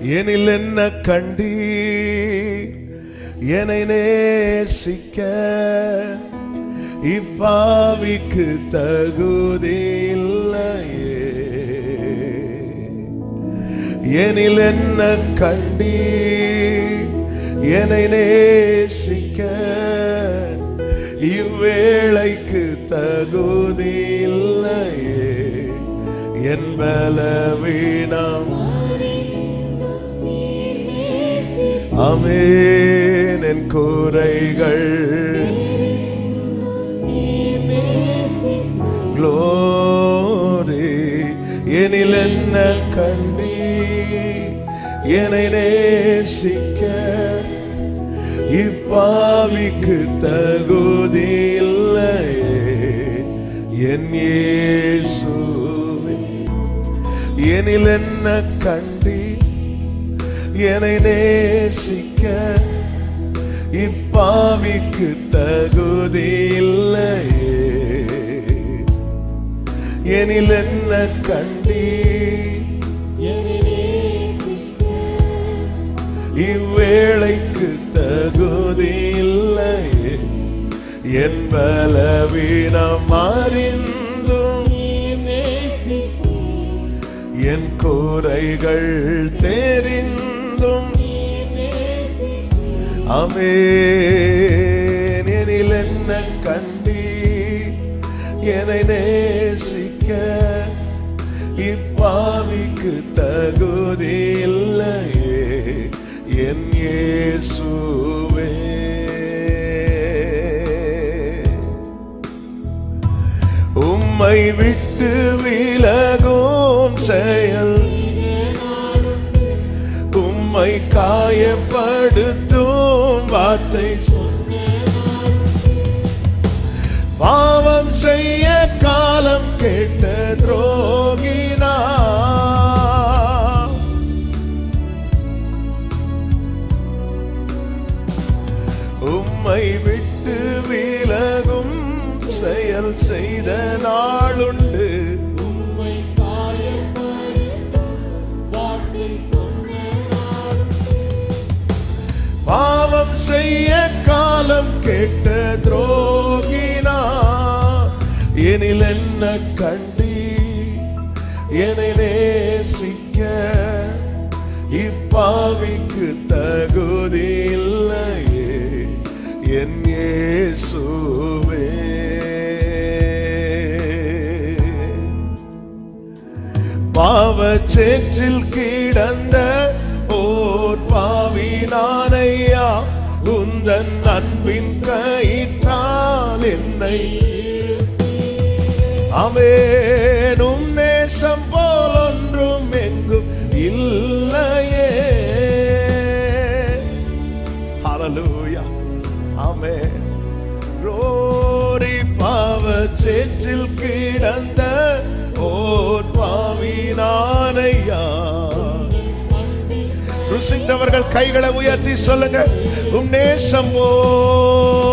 எனில் என்ன கண்டி என்னை நேசிக்க. இப்பாவிக்கு தகுதி இல்லையே எனில் என்ன கண்டி என்னை நேசிக்க. இவ்வேளைக்கு தகுதி இல்லையே என் பலவீனம் அமேன் என் குறைகள். தெரிந்தும் க்ளோரி எனில் என்ன கண்டி என்னை நேசிக்க. இப்பாவிக்கு தகுதி இல்லையே என் ஏசு எனில் என்ன கண்டி என்னை நேசிக்க. இப்பாவிக்கு தகுதி இல்லையே. எனில் என்ன கண்டி? இவ்வேளைக்கு தகுதி இல்லையே. என் பலவீனம் அறிந்தும். என் குறைகள் தெரிந்தும் நீர் நேசிப்பீர். அமேன் எனில் என்ன கண்டி என்னை நேசிக்க இப்பாவிக்கு தகுதி இல்லையே. என் ஏசுவே உம்மை விட்டு விலகும் செயல் உம்மை காயப்படுத்தும் வார்த்தை. பாவம் செய்ய காலம் கேட்ட துரோகினா. உம்மை விட்டு விலகும் செயல் செய்த நாளுண்டு. என்ன கண்டி என்னை நேசிக்க? இப்பாவிக்கு தகுதி இல்லையே என் இயேசுவே. பாவச்சேற்றில் கிடந்த ஓர் பாவி நானையா உந்தன் அன்பின் கயிற்றால் என்னை அமேனும் நேசம் போல் ஒன்றும் எங்கும் இல்லையே. ஹalleluya அமே ரோரி பாவச்சேற்றில் கிடந்த ஓர் பாவினானையா. ருசித்தவர்கள் கைகளை உயர்த்தி சொல்லுங்க உம் நேசம் போல்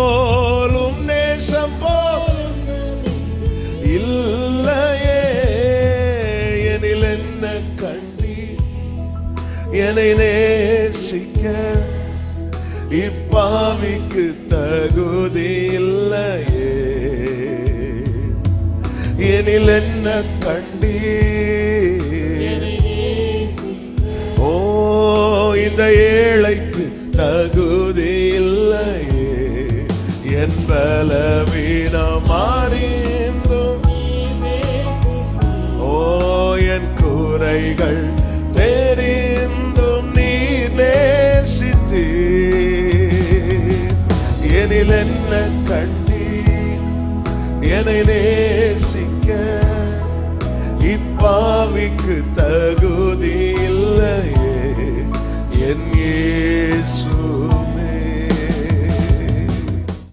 என்னை நேசிக்க. இப்பாவிக்கு தகுதி இல்லையே. எனில் என்ன கண்டி ஓ இந்த ஏழைக்கு தகுதி இல்லையே. என் பலவீனம் அறிந்தும் ஓ என் கூரைகள் என்ன கண்டி என்னை நேசிக்க? இப்பாவிக்கு தகுதி இல்லையே. என் ஏசு